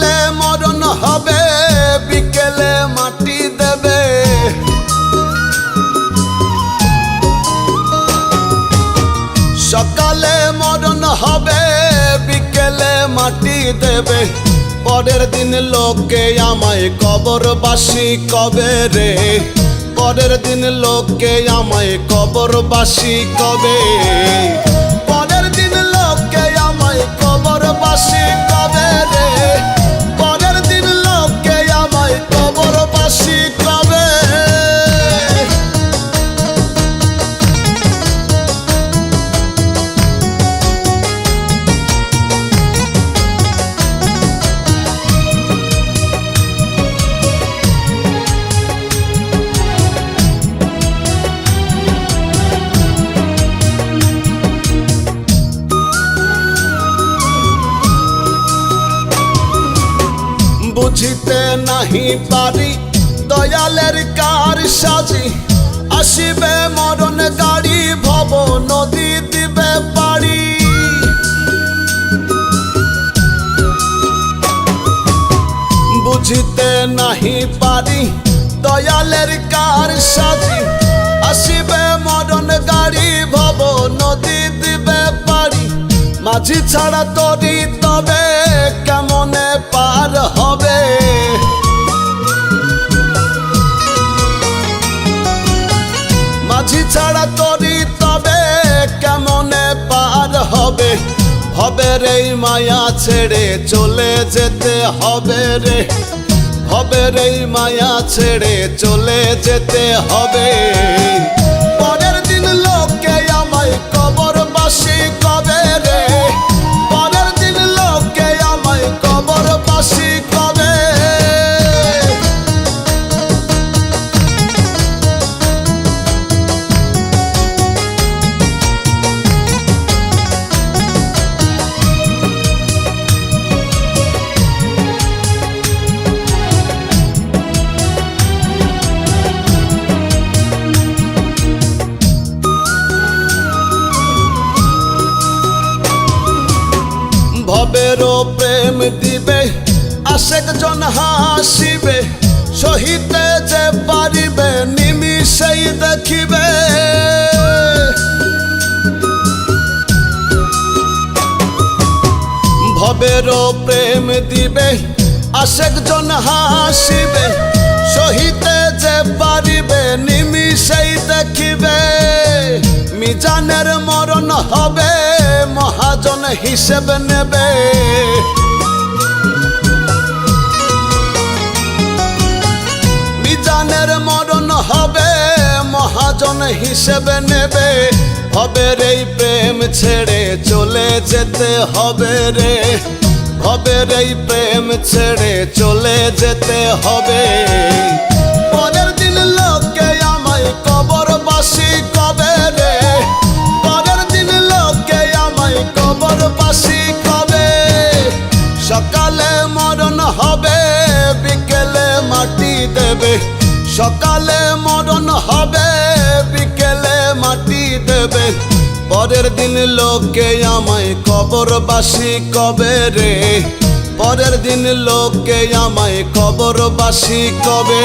সকালে মরণ হবে, বিকেলে মাটি দেবে। সকালে মরণ হবে, বিকেলে মাটি দেবে। পরের দিন লোকে আমায় কবরবাসী কবে রে? পরের দিন লোকে আমায় কবরবাসী কবে? বুঝিতে নাহি পারি। দয়ালের কার সাজি, আসিবে মরণ গাড়ি ভব নদী দিবে পাড়ি বুঝিতে নাহি পারি, দয়ালের কার সাজি, আসিবে মরণ গাড়ি ভব নদী দিবে পারি মাঝি ছাড়া তরি ছাড়া তরি তবে কেমনে পার হবে? হবে রে মায়া ছেড়ে চলে যেতে হবে রে। হবে রে মায়া ছেড়ে চলে যেতে হবে। ভবেরও প্রেম দিবে, আশেক জন হাসিবে, সহিতে যে পারিবে, নিমিষেই দেখিবে। ভবেরও প্রেম দিবে, আশেক জন হাসিবে, সহিতে হিসেব নেবে মিজানের মরণ হবে মহাজন হিসেবে নেবে হবে রে প্রেম ছেড়ে চলে যেতে হবে রে হবে রে প্রেম ছেড়ে চলে যেতে হবে পরের সকালে মরণ হবে, বিকেলে মাটি দেবে। পরের দিন লোকে আমায় কবরবাসী কবে রে? পরের দিন লোকে আমায় কবরবাসী কবে?